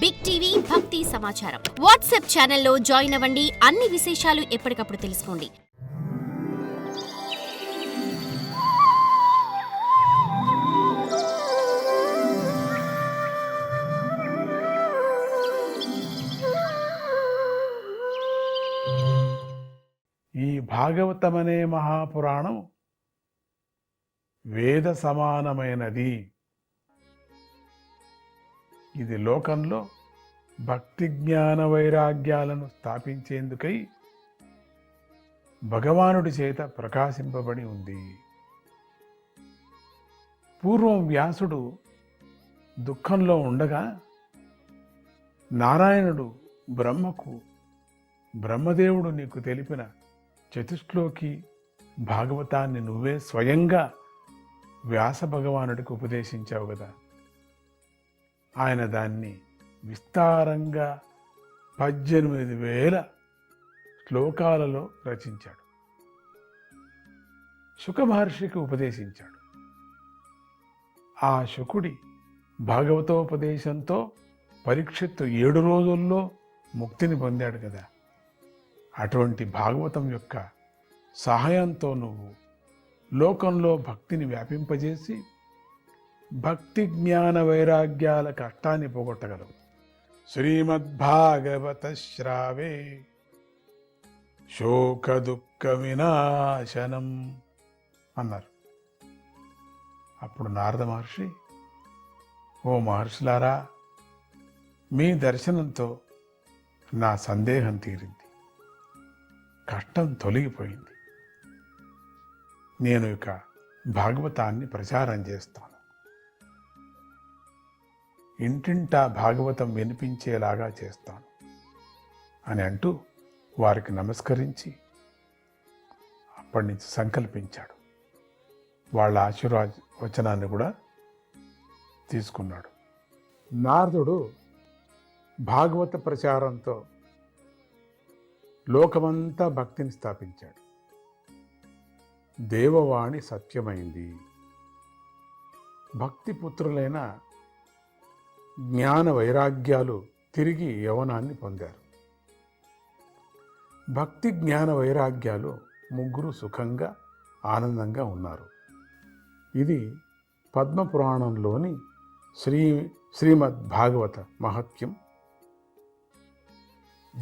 Big TV భక్తి సమాచారం WhatsApp ఛానల్లో జాయిన్ అవ్వండి. అన్ని విశేషాలు ఎప్పటికప్పుడు తెలుసుకోండి. ఈ భాగవతమనే మహాపురాణం వేద సమానమైనది. ఇది లోకంలో భక్తి జ్ఞాన వైరాగ్యాలను స్థాపించేందుకై భగవానుడి చేత ప్రకాశింపబడి ఉంది. పూర్వం వ్యాసుడు దుఃఖంలో ఉండగా నారాయణుడు బ్రహ్మకు బ్రహ్మదేవుడు నీకు తెలిపిన చతుశ్లోకి భాగవతాన్ని నువ్వే స్వయంగా వ్యాస భగవానుడికి ఉపదేశించావు కదా. ఆయన దాన్ని విస్తారంగా పద్దెనిమిది వేల శ్లోకాలలో రచించాడు. శుక మహర్షికి ఉపదేశించాడు. ఆ శుకుడి భాగవతోపదేశంతో పరీక్షిత్తు ఏడు రోజుల్లో ముక్తిని పొందాడు కదా. అటువంటి భాగవతం యొక్క సహాయంతో నువ్వు లోకంలో భక్తిని వ్యాపింపజేసి భక్తి జ్ఞాన వైరాగ్యాల కష్టాన్ని పోగొట్టగలవు. శ్రీమద్భాగవత శ్రావే. శోక దుఃఖ వినాశనం అన్నారు. అప్పుడు నారద మహర్షి ఓ మహర్షులారా మీ దర్శనంతో నా సందేహం తీరింది. కష్టం తొలగిపోయింది. నేను ఇక భాగవతాన్ని ప్రచారం చేస్తాను. ఇంటింటా భాగవతం వినిపించేలాగా చేస్తాను అని అంటూ వారికి నమస్కరించి అప్పటి నుంచి సంకల్పించాడు. వాళ్ళ ఆశీర్వచనాన్ని కూడా తీసుకున్నాడు. నారదుడు భాగవత ప్రచారంతో లోకమంతా భక్తిని స్థాపించాడు. దేవవాణి సత్యమైంది. భక్తి పుత్రులైన జ్ఞాన వైరాగ్యాలు తిరిగి యవనాన్ని పొందారు. భక్తి జ్ఞాన వైరాగ్యాలు ముగ్గురు సుఖంగా ఆనందంగా ఉన్నారు. ఇది పద్మపురాణంలోని శ్రీ శ్రీమద్ భాగవత మహత్యం.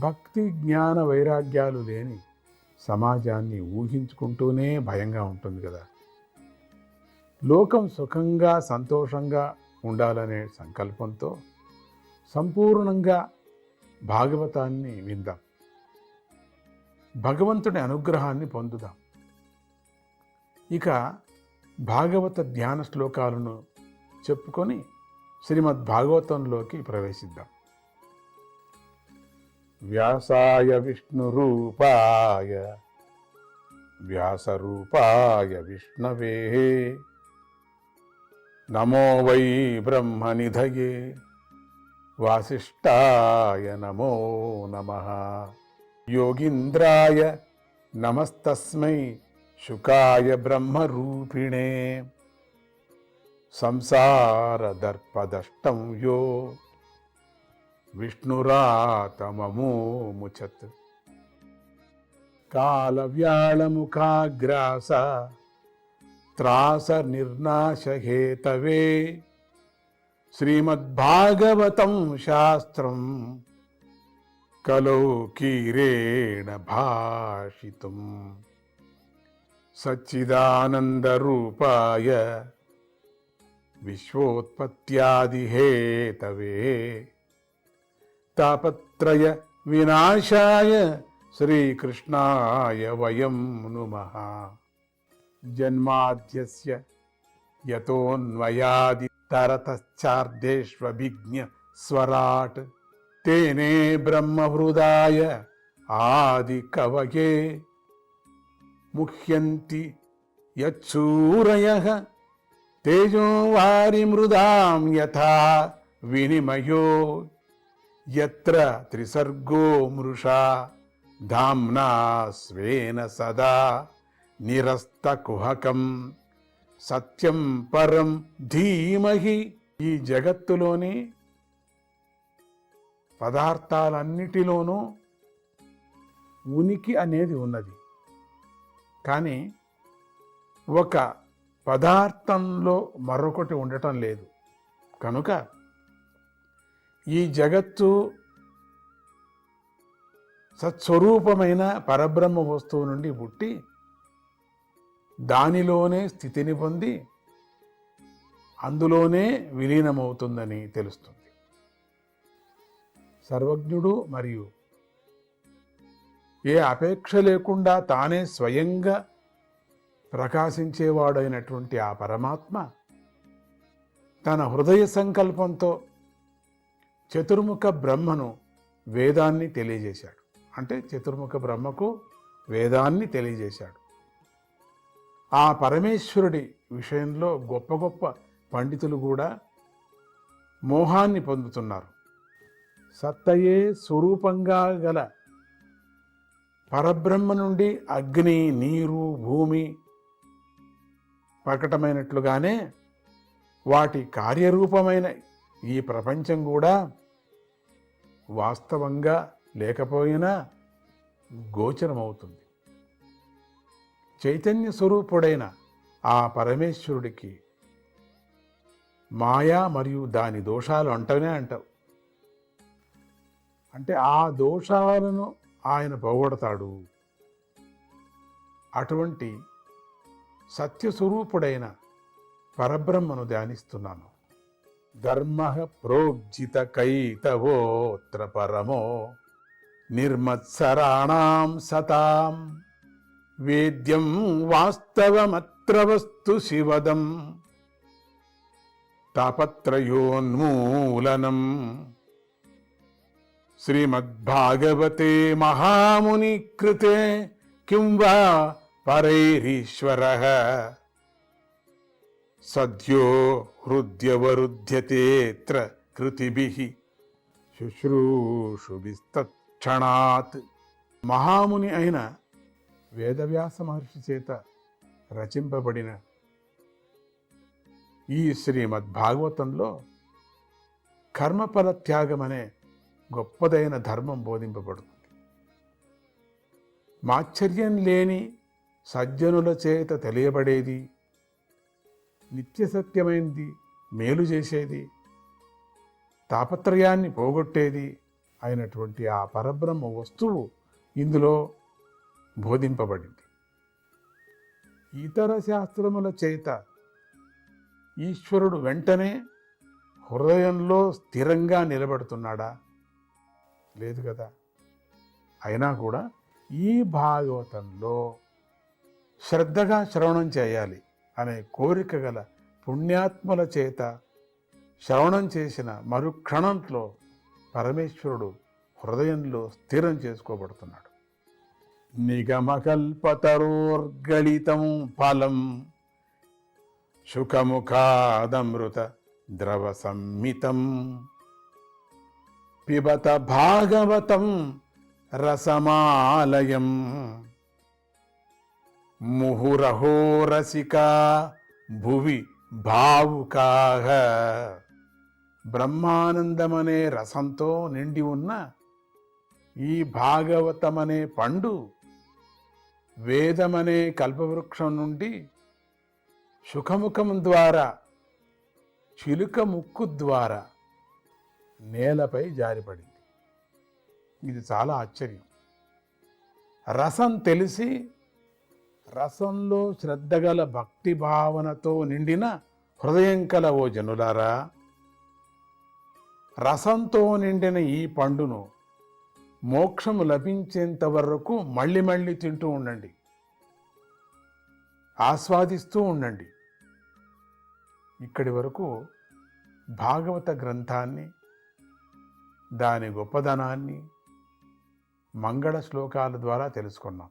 భక్తి జ్ఞాన వైరాగ్యాలు లేని సమాజాన్ని ఊహించుకుంటూనే భయంగా ఉంటుంది కదా. లోకం సుఖంగా సంతోషంగా ఉండాలనే సంకల్పంతో సంపూర్ణంగా భాగవతాన్ని విందాం. భగవంతుడి అనుగ్రహాన్ని పొందుదాం. ఇక భాగవత ధ్యాన శ్లోకాలను చెప్పుకొని శ్రీమద్ భాగవతంలోకి ప్రవేశిద్దాం. వ్యాసాయ విష్ణురూపాయ వ్యాసరూపాయ విష్ణవే నమో వై బ్రహ్మనిధయే. వాసిష్టాయ నమో నమ. యోగింద్రాయ నమస్తస్మై శుకాయ బ్రహ్మరూపిణే. సంసారదర్పదష్టం యో విష్ణురాతమమోముచత్ కాలవ్యాళముఖాగ్రాస त्रासनिर्नाशहेतवे। श्रीमद्भागवतम् शास्त्रम् कलौकीरेण भाषितुम्। सच्चिदानन्दरूपाय विश्वोत्पत्त्यादिहेतवे। तापत्रयविनाशाय श्रीकृष्णाय वयं नुमः। జన్మాద్యస్య యతోన్వయాది తరతశ్చార్ధేష్వభిజ్ఞ స్వరాట్ తేనే బ్రహ్మహృదాయ ఆది కవయే ముహ్యంతి యచ్చూరయ తేజో వారి మృదాం యథా వినిమయో ఎత్ర త్రిసర్గో మృషా ధామ్నా స్వేన సదా నిరస్తకుహకం సత్యం పరం ధీమహి ఈ జగత్తులోని. పదార్థాలన్నిటిలోనూ ఉనికి అనేది ఉన్నది. కానీ ఒక పదార్థంలో మరొకటి ఉండటం లేదు. కనుక ఈ జగత్తు సత్స్వరూపమైన పరబ్రహ్మ వస్తువు నుండి పుట్టి దానిలోనే స్థితిని పొంది అందులోనే విలీనమవుతుందని తెలుస్తుంది. సర్వజ్ఞుడు మరియు ఏ అపేక్ష లేకుండా తానే స్వయంగా ప్రకాశించేవాడైనటువంటి ఆ పరమాత్మ తన హృదయ సంకల్పంతో చతుర్ముఖ బ్రహ్మను వేదాన్ని తెలియజేశాడు. అంటే చతుర్ముఖ బ్రహ్మకు వేదాన్ని తెలియజేశాడు. ఆ పరమేశ్వరుడి విషయంలో గొప్ప గొప్ప పండితులు కూడా మోహాన్ని పొందుతున్నారు. సత్తయే స్వరూపంగా గల పరబ్రహ్మ నుండి అగ్ని నీరు భూమి ప్రకటమైనట్లుగానే వాటి కార్యరూపమైన ఈ ప్రపంచం కూడా వాస్తవంగా లేకపోయినా గోచరమవుతుంది. చైతన్య స్వరూపుడైన ఆ పరమేశ్వరుడికి మాయా మరియు దాని దోషాలు అంటనే అంటావు. అంటే ఆ దోషాలను ఆయన పోగొడతాడు. అటువంటి సత్యస్వరూపుడైన పరబ్రహ్మను ధ్యానిస్తున్నాను. ధర్మ ప్రోజ్జిత కైతవోత్ర పరమో నిర్మత్సరాణం సతాం. వేద్యం వాస్తవమత్ర వస్తు శివదం తాపత్రయోన్మూలనం శ్రీమద్భాగవతే మహాముని కృతే కిం వా పరైరీశ్వర సద్యో హృద్యవరుధ్యతేత్ర కృతిభిః శుశ్రూషుభిస్తక్షణాత్ మహాముని అయిన వేదవ్యాస మహర్షి చేత రచింపబడిన ఈ శ్రీమద్భాగవతంలో కర్మఫల త్యాగం అనే గొప్పదైన ధర్మం బోధింపబడుతుంది. మాశ్చర్యం లేని సజ్జనుల చేత తెలియబడేది నిత్య సత్యమైంది మేలు చేసేది తాపత్రయాన్ని పోగొట్టేది అయినటువంటి ఆ పరబ్రహ్మ వస్తువు ఇందులో బోధింపబడింది. ఇతర శాస్త్రముల చేత ఈశ్వరుడు వెంటనే హృదయంలో స్థిరంగా నిలబడుతున్నాడా? లేదు కదా. అయినా కూడా ఈ భాగవతంలో శ్రద్ధగా శ్రవణం చేయాలి అనే కోరిక గల పుణ్యాత్మల చేత శ్రవణం చేసిన మరుక్షణంలో పరమేశ్వరుడు హృదయంలో స్థిరం చేసుకోబడుతున్నాడు. నిగమకల్పతరోర్గళితం ఫలం శుకముఖాదమృత ద్రవ సంమితం పిబత భాగవతం రసమాలయం. ముహురహో రసికా భువి భావుకాహ బ్రహ్మానందమనే రసంతో నిండి ఉన్న ఈ భాగవతమనే పండు వేదమనే కల్పవృక్షం నుండి సుఖముఖం ద్వారా చిలుక ముక్కు ద్వారా నేలపై జారిపడింది. ఇది చాలా ఆశ్చర్యం. రసం తెలిసి రసంలో శ్రద్ధగల భక్తి భావనతో నిండిన హృదయం కల ఓ జనులారా రసంతో నిండిన ఈ పండును మోక్షము లభించేంత వరకు మళ్ళీ మళ్ళీ తింటూ ఉండండి. ఆస్వాదిస్తూ ఉండండి. ఇక్కడి వరకు భాగవత గ్రంథాన్ని దాని గొప్పదనాన్ని మంగళ శ్లోకాల ద్వారా తెలుసుకున్నాం.